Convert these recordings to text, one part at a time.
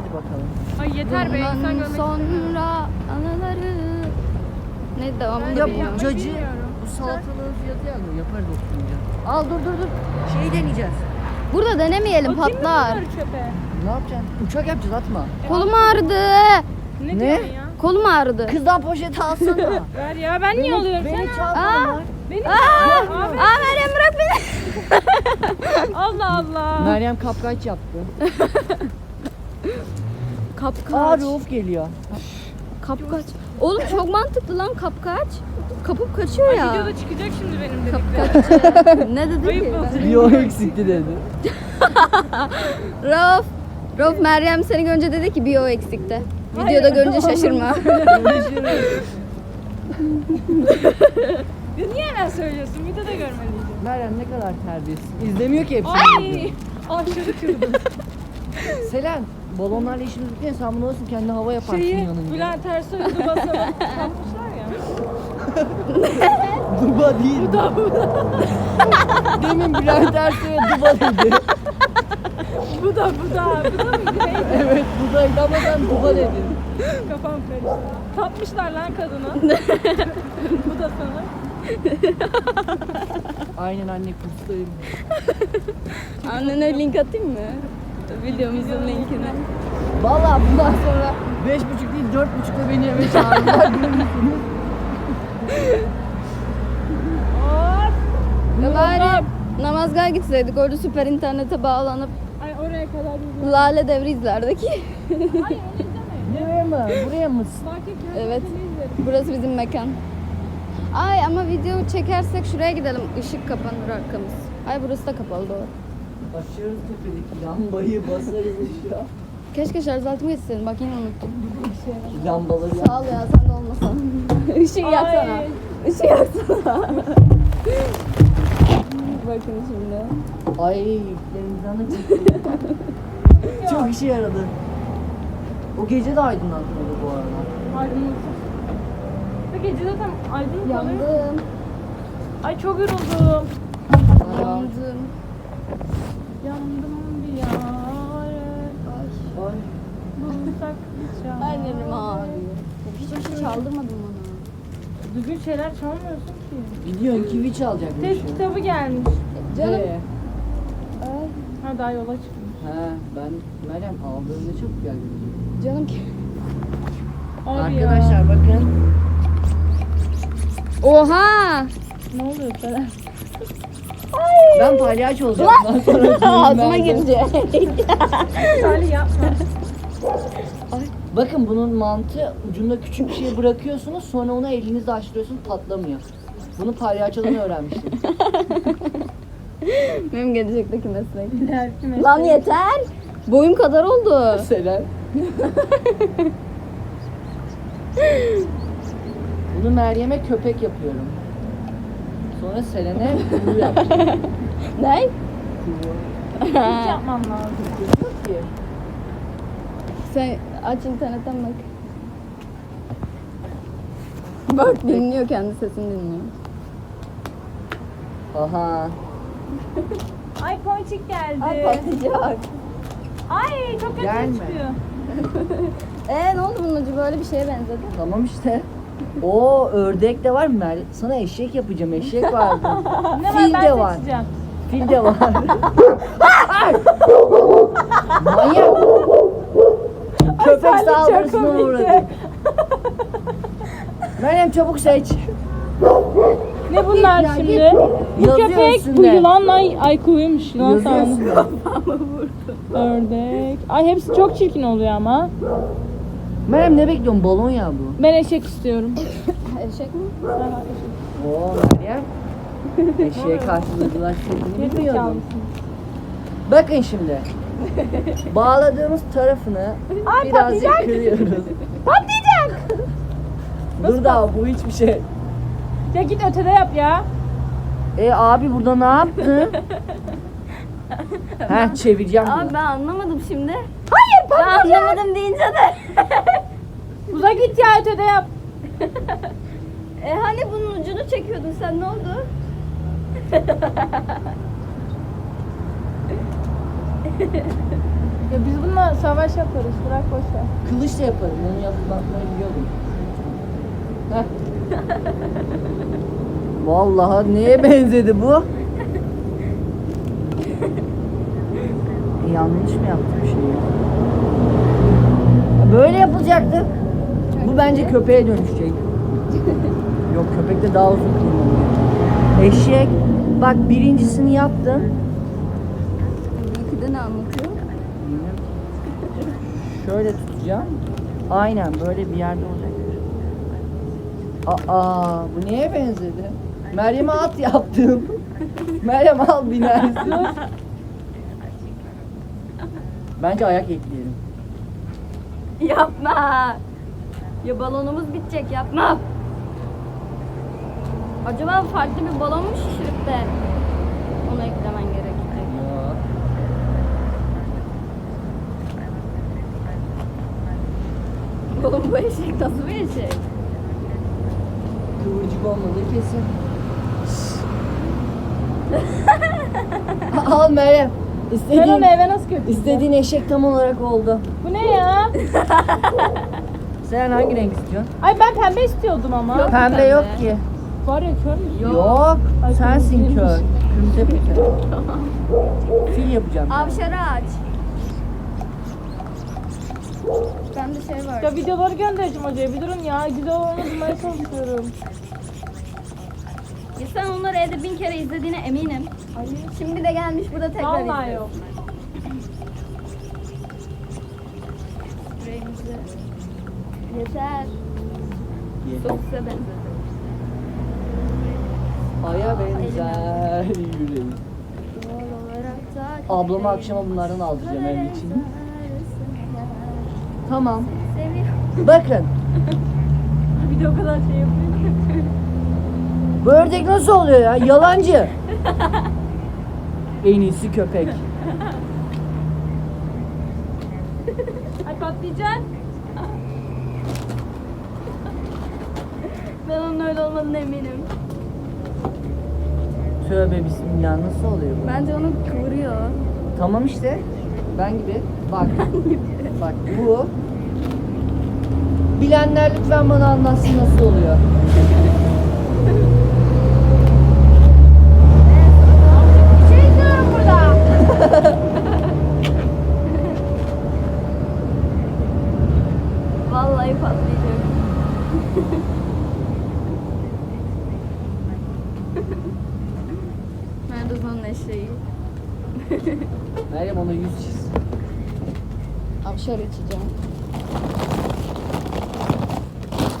Hadi bakalım. Ay yeter be insan Bundan görmek sonra anıları ne devamını Ya bilmiyorum. bu cacı bilmiyorum. bu salatalığın fiyatı yazmıyor. Yaparız oturunca. Al dur dur dur. Şeyi deneyeceğiz. Burada denemeyelim Atayım mı patlar. bunları çöpe? Ne yapacaksın? Uçak yapacağız atma. Kolum ağrıdı. Ne, Ne? diyorsun ya? Kolum ağrıdı. Kızdan poşeti alsana. Ver ya ben niye alıyorum? Beni Sen çal Aa. bana. Beni Aa, Abi. aa Meryem bırak beni. Allah Allah. Meryem kapkaç yaptı. Kapkaç. Aa Rauf geliyor. Kapkaç. Oğlum çok mantıklı lan kapkaç. Kapıp kaçıyor ya. Videoda çıkacak şimdi benim dediklerim. Kapkaç. ne dedi Ayıp ki? olacak. Bir o eksikti dedi. Rauf. Rauf Meryem seni görünce dedi ki bir o eksikti. Videoda görünce şaşırma. Ya niye hemen söylüyorsun? Videoda görmeliydim. Meryem ne kadar terbiyesiz. İzlemiyor ki hepsini. Ay. Aşırı kırdım. Selen balonlarla işimiz bitiyor. Sen bunu nasıl kendi hava yaparsın Şeyi yanınca. Bülent Ersoy'u basalım. Yapmışlar ya. Duba değil. Duba Demin Bülent Ersoy'a duba dedi. Bu da bu da. Bu da mı? evet dudaydı ama sen duba dedin. Kafam karıştı. Tapmışlar lan kadını. bu da sana. Aynen anne kurstayım. Annene link atayım mı? Videomuzun linkini. Valla bundan sonra beş buçuk değil dört buçukta beni eve çağırdılar. Ya bari namazgaha gitseydik orada süper internete bağlanıp Ay oraya kadar gidiyor. Lale Devri izlerdik. Ay onu izleme. Nereye mi? Buraya mı? Market Evet. Burası bizim mekan. Ay ama video çekersek şuraya gidelim. Işık kapanır arkamız. Ay burası da kapalı doğru. Açıyoruz tepedeki lambayı basarız ışığa. Keşke şarj altımı geçseydim. Bak yine unuttum. Lambaları Sağ ol ya sen de olmasan. Işığı yaksana. Ay. Işığı yaksana. Bakın şimdi. Ay yüklerimizden de çıktı. Çok işe yaradı. O gece de aydınlatmadı bu arada. Aydınlatıp. Bu gece zaten aydınlık oluyor. Yandım. Ay çok yoruldum. Yandım. Yandım bir yar. Ay. Ay. Bulsak bir çare. Yerim ağrıyor. Hiçbir şey çaldırmadın bana. Düzgün şeyler çalmıyorsun ki. Gidiyorsun kivi çalacakmış. Test kitabı gelmiş. Canım. Ee, Ay. Ha daha yola çıkmış. He ben Meryem aldığında çok geldi. Canım ki. Abi Arkadaşlar ya. bakın. Oha! Ne oluyor Selen? Ben palyaço olacağım. Sonra Ağzıma girecek. Salih yapma. Bakın bunun mantığı ucunda küçük bir şey bırakıyorsunuz sonra onu elinizle açtırıyorsunuz patlamıyor. Bunu palyaçodan öğrenmiştim. Benim gelecekteki meslek. Lan Lan yeter. Boyum kadar oldu. Selen. Bunu Meryem'e köpek yapıyorum. Sonra Selen'e kuru yapacağım. Ne? Kuru. Hiç yapmam lazım. Yok ki. Sen aç internetten bak. Bak dinliyor kendi sesini dinliyor. Aha. Ay ponçik geldi. Ay patlayacak. Ay çok kötü Gelme. çıkıyor. Ee ne oldu bunun ucu böyle bir şeye benzedi. Tamam işte. O ördek de var mı? Sana eşek yapacağım. Eşek vardı. Ne var Fil ben de var. seçeceğim. Fil de var. Ay! Manyak. Köpek çok saldırısına komikti. uğradık. Meryem çabuk seç. Ne bunlar Ya şimdi? Bu Yazıyor köpek, bu üstünde. yılanla ay kuyuymuş. Yılan Yazıyor sandım. Ördek. Ay hepsi çok çirkin oluyor ama. Meryem ne bekliyorsun? Balon ya bu. Ben eşek istiyorum. Eşek mi? Oo Meryem. Eşeğe Gerizekalı bilmiyordum. mısın? Bakın şimdi. Bağladığımız tarafını Ay, birazcık patlayacak. kırıyoruz. Patlayacak. Dur daha bu hiçbir şey. Ya git ötede yap ya. E abi burada ne yaptın? Heh çevireceğim Abi bunu. ben anlamadım şimdi. Hayır Ben anlamadım deyince de. Uza git ya ötede yap. e hani bunun ucunu çekiyordun sen ne oldu? Ya biz bununla savaş yaparız. Bırak boş ver. Kılıç da yaparım. Onu yapmayı biliyordum. Heh. Vallahi neye benzedi bu? Yanlış mı yaptım şimdi? Böyle yapılacaktı. Bu bence köpeğe dönüşecek. Yok köpekte daha uzun kılmalı. Eşek. Bak birincisini yaptın. Ne anlatıyor? Şöyle tutacağım. Aynen böyle bir yerde olacak. Aa bu neye benzedi? Meryem'e at yaptım. Meryem al binersin. Bence ayak ekleyelim. Yapma. Ya balonumuz bitecek yapma. Acaba farklı bir balon mu şişirip de onu eklemen gerekecek? Ya. Oğlum bu eşek nasıl bir eşek? Kıvırcık olmadığı kesin. al Meryem. Sen İstediğin, onu eve nasıl götürdün? istediğin eşek tam olarak oldu. Bu ne ya? Sen hangi renk istiyorsun? Ay ben pembe istiyordum ama. Yok. Pembe pembe. yok ki. Var ya kör müsün? Yok. Ay, Sensin kör. Kırmızı yapacağım. Fil yapacağım. ben. Avşarı aç. Bende şey var. Ya videoları göndereceğim hocaya. Bir durun ya. Güzel olanı bulmaya çalışıyorum. Ya sen onları evde bin kere izlediğine eminim. Ay. Şimdi de gelmiş burada tekrar Vallahi izliyor. yok. Rengimizi. Yeter. Ye. Sosise benzedi. Aya benzer yüreğim. Ablama akşama bunlardan aldıracağım ev için. Tamam. Seviyorum. Bakın. Bir de o kadar şey yapıyor. Bu ördek nasıl oluyor ya? Yalancı. en iyisi köpek. Ay patlayacaksın. Ben onun öyle olmadığına eminim. Tövbe bismillah nasıl oluyor bu? Bence onu kıvırıyor. Tamam işte. Ben gibi. Bak. Bak bu. Bilenler lütfen bana anlatsın nasıl oluyor. Bir şey diyorum burada. Vallahi patlayacak. Nerede onun eşeği? Meryem ona yüz çiz. Avşar içeceğim.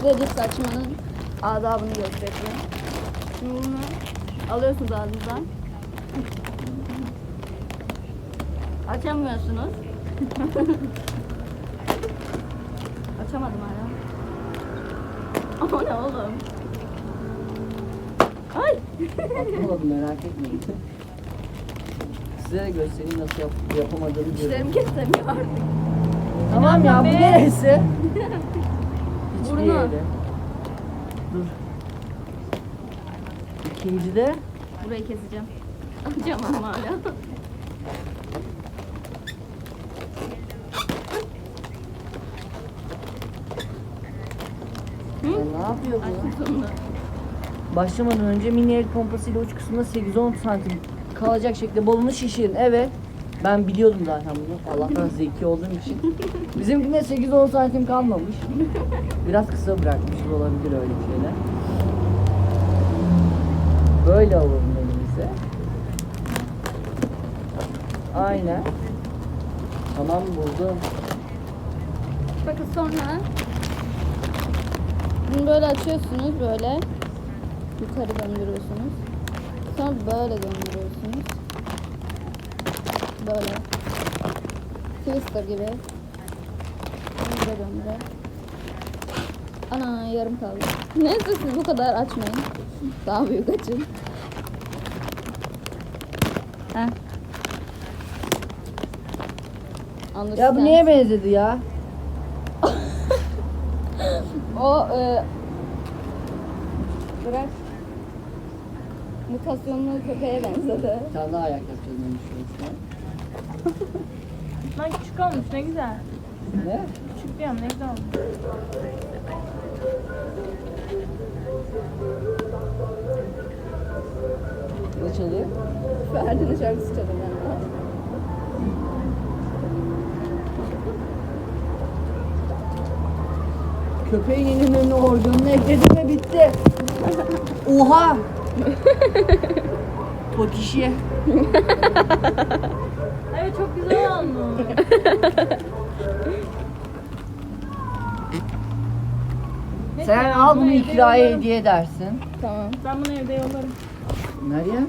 Size saçmanın adabını göstereceğim. Şimdi bunu alıyorsunuz ağzınızdan. Açamıyorsunuz. Açamadım hala. Ama ne oğlum? Ay! Atmadım merak etmeyin. Size de göstereyim nasıl yap yapamadığımı. Dişlerim kesemiyor artık. Tamam ya bu be. neresi? Burnu. yeri. Dur. İkinci de Burayı keseceğim. Açamam hala. Ya ne yapıyor bu? Başlamadan önce mini el pompasıyla uç kısmında 8-10 santim kalacak şekilde balonu şişirin. Evet. Ben biliyordum zaten bunu. Allah'tan zeki olduğum için. Bizimkinde 8-10 santim kalmamış. Biraz kısa bırakmışız olabilir öyle şeyler. Böyle alalım elimize. Aynen. Tamam buldum. Bakın sonra bunu böyle açıyorsunuz böyle yukarı döndürüyorsunuz. Sonra böyle döndürüyorsunuz. Böyle. Twister gibi. Döndüre döndüre. Ana yarım kaldı. Neyse siz bu kadar açmayın. Daha büyük açın. Heh. Ya bu neye benzedi ya? O e, bırak. Mutasyonlu köpeğe benzedi. Bir tane daha ayak yapacağız ben şurasına. Lan küçük olmuş ne güzel. Ne? Küçük diyorum ne güzel olmuş. Ne çalıyor? Ferdi'nin şarkısı çalıyor. Köpeğin elinin organını ekledim ve bitti. Oha! Tokişi. Evet çok güzel olmuş. Sen al bunu ikraya hediye edersin. Tamam. Ben bunu evde yollarım. Meryem.